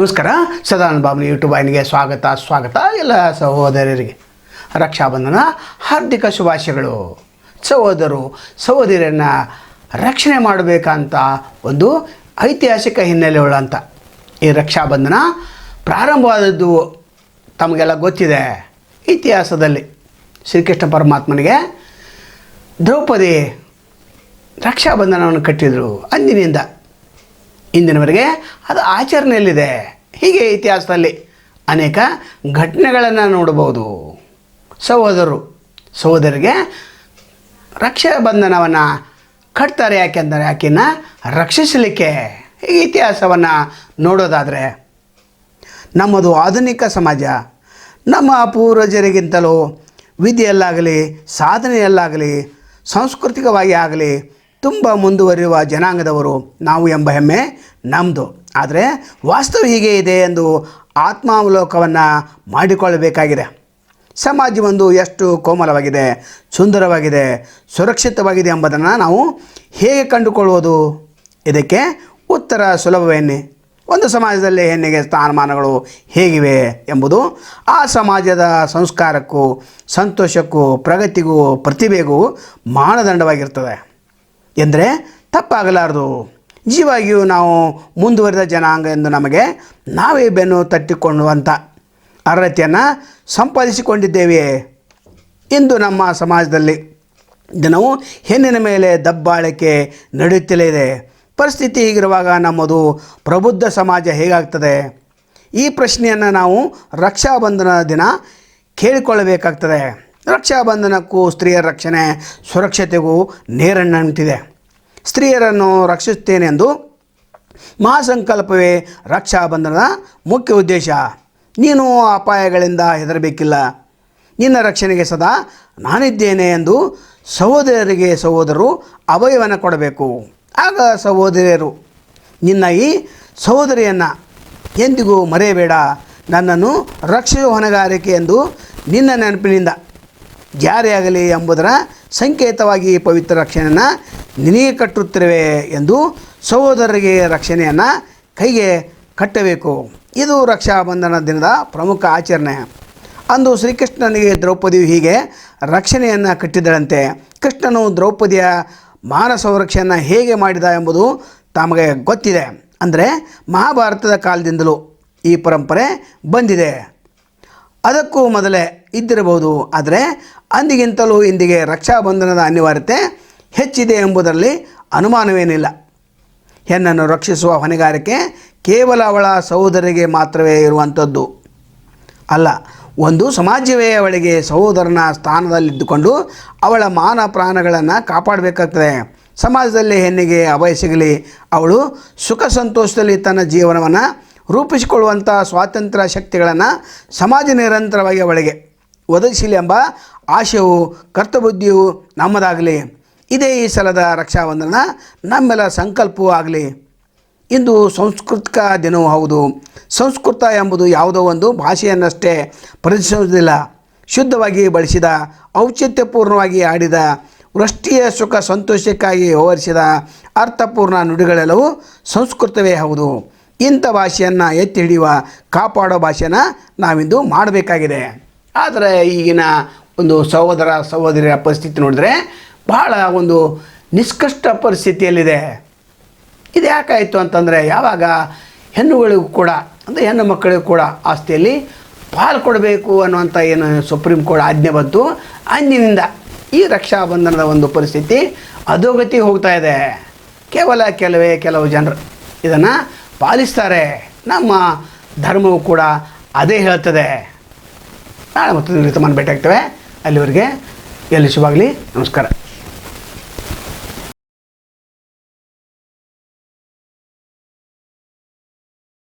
ನಮಸ್ಕಾರ. ಸದಾನಂದ ಬಾಬು ಯೂಟ್ಯೂಬ್ ವಾಹಿನಿಗೆ ಸ್ವಾಗತ ಸ್ವಾಗತ ಎಲ್ಲ ಸಹೋದರರಿಗೆ. ರಕ್ಷಾಬಂಧನ ಹಾರ್ದಿಕ ಶುಭಾಶಯಗಳು. ಸಹೋದರರು ಸಹೋದರಿಯನ್ನು ರಕ್ಷಣೆ ಮಾಡಬೇಕಂತ ಒಂದು ಐತಿಹಾಸಿಕ ಹಿನ್ನೆಲೆ ಉಳ್ಳಂಥ ಈ ರಕ್ಷಾಬಂಧನ ಪ್ರಾರಂಭವಾದದ್ದು ತಮಗೆಲ್ಲ ಗೊತ್ತಿದೆ. ಇತಿಹಾಸದಲ್ಲಿ ಶ್ರೀಕೃಷ್ಣ ಪರಮಾತ್ಮನಿಗೆ ದ್ರೌಪದಿ ರಕ್ಷಾಬಂಧನವನ್ನು ಕಟ್ಟಿದರು ಅಂದಿನಿಂದ. ಇಂದಿನವರೆಗೆ ಅದು ಆಚರಣೆಯಲ್ಲಿದೆ. ಹೀಗೆ ಇತಿಹಾಸದಲ್ಲಿ ಅನೇಕ ಘಟನೆಗಳನ್ನು ನೋಡಬಹುದು. ಸಹೋದರರು, ಸಹೋದರಿಗೆ ರಕ್ಷಾಬಂಧನವನ್ನು ಕಟ್ತಾರೆ ಯಾಕೆಂದರೆ ಆಕೆಯನ್ನು ರಕ್ಷಿಸಲಿಕ್ಕೆ. ಹೀಗೆ ಇತಿಹಾಸವನ್ನು ನೋಡೋದಾದರೆ ನಮ್ಮದು ಆಧುನಿಕ ಸಮಾಜ, ನಮ್ಮ ಪೂರ್ವಜರಿಗಿಂತಲೂ ವಿದ್ಯೆಯಲ್ಲಾಗಲಿ ಸಾಧನೆಯಲ್ಲಾಗಲಿ, ಸಾಂಸ್ಕೃತಿಕವಾಗಿ ಆಗಲಿ ತುಂಬ ಮುಂದುವರಿಯುವ ಜನಾಂಗದವರು ನಾವು ಎಂಬ ಹೆಮ್ಮೆ ನಮ್ಮದು ಆದರೆ ವಾಸ್ತವ ಹೀಗೆ ಇದೆ ಎಂದು ಆತ್ಮಾವಲೋಕವನ್ನು ಮಾಡಿಕೊಳ್ಳಬೇಕಾಗಿದೆ. ಸಮಾಜವೊಂದು ಎಷ್ಟು ಕೋಮಲವಾಗಿದೆ, ಸುಂದರವಾಗಿದೆ, ಸುರಕ್ಷಿತವಾಗಿದೆ ಎಂಬುದನ್ನು ನಾವು ಹೇಗೆ ಕಂಡುಕೊಳ್ಳುವುದು? ಇದಕ್ಕೆ ಉತ್ತರ ಸುಲಭವೇನೆ ಒಂದು ಸಮಾಜದಲ್ಲಿ ಹೆಣ್ಣಿಗೆ ಸ್ಥಾನಮಾನಗಳು ಹೇಗಿವೆ ಎಂಬುದು ಆ ಸಮಾಜದ ಸಂಸ್ಕಾರಕ್ಕೂ, ಸಂತೋಷಕ್ಕೂ, ಪ್ರಗತಿಗೂ, ಪ್ರತಿಭೆಗೂ ಮಾನದಂಡವಾಗಿರ್ತದೆ. ಎಂದರೆ ತಪ್ಪಾಗಲಾರದು. ನಿಜವಾಗಿಯೂ ನಾವು ಮುಂದುವರಿದ ಜನಾಂಗ ಎಂದು ನಮಗೆ ನಾವೇ ಬೆನ್ನು ತಟ್ಟಿಕೊಳ್ಳುವಂಥ ಅರ್ಹತೆಯನ್ನು ಸಂಪಾದಿಸಿಕೊಂಡಿದ್ದೇವೆ ಇಂದು ನಮ್ಮ ಸಮಾಜದಲ್ಲಿ ದಿನವು ಹೆಣ್ಣಿನ ಮೇಲೆ ದಬ್ಬಾಳಿಕೆ ನಡೆಯುತ್ತಲೇ ಇದೆ. ಪರಿಸ್ಥಿತಿ ಹೀಗಿರುವಾಗ ನಮ್ಮದು ಪ್ರಬುದ್ಧ ಸಮಾಜ ಹೇಗಾಗ್ತದೆ? ಈ ಪ್ರಶ್ನೆಯನ್ನು ನಾವು ರಕ್ಷಾಬಂಧನ ದಿನ ಕೇಳಿಕೊಳ್ಳಬೇಕಾಗ್ತದೆ. ರಕ್ಷಾಬಂಧನಕ್ಕೂ ಸ್ತ್ರೀಯರ ರಕ್ಷಣೆ, ಸುರಕ್ಷತೆಗೂ ನೇರಣ್ಣಂಟಿದೆ ಸ್ತ್ರೀಯರನ್ನು ರಕ್ಷಿಸುತ್ತೇನೆಂದು ಮಹಾಸಂಕಲ್ಪವೇ ರಕ್ಷಾಬಂಧನದ ಮುಖ್ಯ ಉದ್ದೇಶ. ನೀನು ಅಪಾಯಗಳಿಂದ ಹೆದರಬೇಕಿಲ್ಲ. ನಿನ್ನ ರಕ್ಷಣೆಗೆ ಸದಾ ನಾನಿದ್ದೇನೆ ಎಂದು ಸಹೋದರರಿಗೆ ಸಹೋದರರು ಅಭಯವನ್ನು ಕೊಡಬೇಕು. ಆಗ ಸಹೋದರಿಯರು, ನಿನ್ನ ಈ ಸಹೋದರಿಯನ್ನು ಎಂದಿಗೂ ಮರೆಯಬೇಡ. ನನ್ನನ್ನು ರಕ್ಷಿಸುವ ಹೊಣೆಗಾರಿಕೆ ಎಂದು ನಿನ್ನ ನೆನಪಿನಿಂದ ಜಾರಿಯಾಗಲಿ ಎಂಬುದರ ಸಂಕೇತವಾಗಿ ಪವಿತ್ರ ರಕ್ಷಣೆಯನ್ನು ನಿನಗೆ ಕಟ್ಟುತ್ತಿರುವೆ ಎಂದು ಸಹೋದರರಿಗೆ ರಕ್ಷಣೆಯನ್ನು ಕೈಗೆ ಕಟ್ಟಬೇಕು. ಇದು ರಕ್ಷಾಬಂಧನ ದಿನದ ಪ್ರಮುಖ ಆಚರಣೆ. ಅಂದು ಶ್ರೀಕೃಷ್ಣನಿಗೆ ದ್ರೌಪದಿಯು ಹೀಗೆ ರಕ್ಷಣೆಯನ್ನು ಕಟ್ಟಿದಳಂತೆ. ಕೃಷ್ಣನು ದ್ರೌಪದಿಯ ಮಾನ ಸಂರಕ್ಷಣೆಯನ್ನು ಹೇಗೆ ಮಾಡಿದ ಎಂಬುದು ತಮಗೆ ಗೊತ್ತಿದೆ. ಅಂದರೆ ಮಹಾಭಾರತದ ಕಾಲದಿಂದಲೂ ಈ ಪರಂಪರೆ ಬಂದಿದೆ. ಅದಕ್ಕೂ ಮೊದಲೇ ಇದ್ದಿರಬಹುದು. ಆದರೆ ಅಂದಿಗಿಂತಲೂ ಇಂದಿಗೆ ರಕ್ಷಾಬಂಧನದ ಅನಿವಾರ್ಯತೆ ಹೆಚ್ಚಿದೆ ಎಂಬುದರಲ್ಲಿ ಅನುಮಾನವೇನಿಲ್ಲ. ಹೆಣ್ಣನ್ನು ರಕ್ಷಿಸುವ ಹೊಣೆಗಾರಿಕೆ ಕೇವಲ ಅವಳ ಸಹೋದರಿಗೆ ಮಾತ್ರವೇ ಇರುವಂಥದ್ದು. ಅಲ್ಲ, ಒಂದು ಸಮಾಜವೇ ಅವಳಿಗೆ ಸಹೋದರನ ಸ್ಥಾನದಲ್ಲಿದ್ದುಕೊಂಡು ಅವಳ ಮಾನ ಪ್ರಾಣಗಳನ್ನು ಕಾಪಾಡಬೇಕಾಗ್ತದೆ. ಸಮಾಜದಲ್ಲಿ ಹೆಣ್ಣಿಗೆ ಅಭಯ ಸಿಗಲಿ, ಅವಳು ಸುಖ ಸಂತೋಷದಲ್ಲಿ ತನ್ನ ಜೀವನವನ್ನು ರೂಪಿಸಿಕೊಳ್ಳುವಂಥ ಸ್ವಾತಂತ್ರ್ಯ ಶಕ್ತಿಗಳನ್ನು ಸಮಾಜ ನಿರಂತರವಾಗಿ ಅವಳಿಗೆ. ಒದಗಿಸಲಿ ಎಂಬ ಆಶಯವು ಕರ್ತಬುದ್ಧಿಯು ನಮ್ಮದಾಗಲಿ. ಇದೇ ಈ ಸಲದ ರಕ್ಷಾಬಂಧನ ನಮ್ಮೆಲ್ಲ ಸಂಕಲ್ಪವೂ ಆಗಲಿ. ಇಂದು ಸಂಸ್ಕೃತಿಕ ದಿನವೂ ಹೌದು. ಸಂಸ್ಕೃತ ಎಂಬುದು ಯಾವುದೋ ಒಂದು ಭಾಷೆಯನ್ನಷ್ಟೇ ಪ್ರದರ್ಶಿಸುವುದಿಲ್ಲ. ಶುದ್ಧವಾಗಿ ಬಳಸಿದ, ಔಚಿತ್ಯಪೂರ್ಣವಾಗಿ ಆಡಿದ, ವೃಷ್ಟಿಯ ಸುಖ ಸಂತೋಷಕ್ಕಾಗಿ ವ್ಯವಹರಿಸಿದ ಅರ್ಥಪೂರ್ಣ ನುಡಿಗಳೆಲ್ಲವೂ ಸಂಸ್ಕೃತವೇ ಹೌದು. ಇಂಥ ಭಾಷೆಯನ್ನು ಎತ್ತಿ ಹಿಡಿಯುವ, ಕಾಪಾಡೋ ಭಾಷೆನ ನಾವಿಂದು ಮಾಡಬೇಕಾಗಿದೆ. ಆದರೆ ಈಗಿನ ಒಂದು ಸಹೋದರ ಸಹೋದರಿಯ ಪರಿಸ್ಥಿತಿ ನೋಡಿದ್ರೆ ಬಹಳ ಒಂದು ನಿಷ್ಕಷ್ಟ ಪರಿಸ್ಥಿತಿಯಲ್ಲಿದೆ. ಇದು ಯಾಕಾಯಿತು ಅಂತಂದರೆ ಯಾವಾಗ ಹೆಣ್ಣುಗಳಿಗೂ ಕೂಡ, ಅಂದರೆ ಹೆಣ್ಣು ಮಕ್ಕಳಿಗೂ ಕೂಡ ಆಸ್ತಿಯಲ್ಲಿ ಪಾಲು ಕೊಡಬೇಕು ಅನ್ನುವಂಥ ಏನು ಸುಪ್ರೀಂ ಕೋರ್ಟ್ ಆಜ್ಞೆ ಬಂತು. ಅಂದಿನಿಂದ ಈ ರಕ್ಷಾಬಂಧನದ ಒಂದು ಪರಿಸ್ಥಿತಿ ಅಧೋಗತಿ ಹೋಗ್ತಾ ಇದೆ. ಕೇವಲ ಕೆಲವೇ ಕೆಲವು ಜನರು ಇದನ್ನು ಪಾಲಿಸ್ತಾರೆ. ನಮ್ಮ ಧರ್ಮವು ಕೂಡ ಅದೇ ಹೇಳ್ತದೆ. ನಾಳೆ ಮತ್ತೊಂದು ರೀತಿ ಭೇಟಿ ಆಗ್ತೇವೆ ಅಲ್ಲಿವರೆಗೆ ಎಲ್ಲಿ ಶುಭಾಗಲಿ ನಮಸ್ಕಾರ.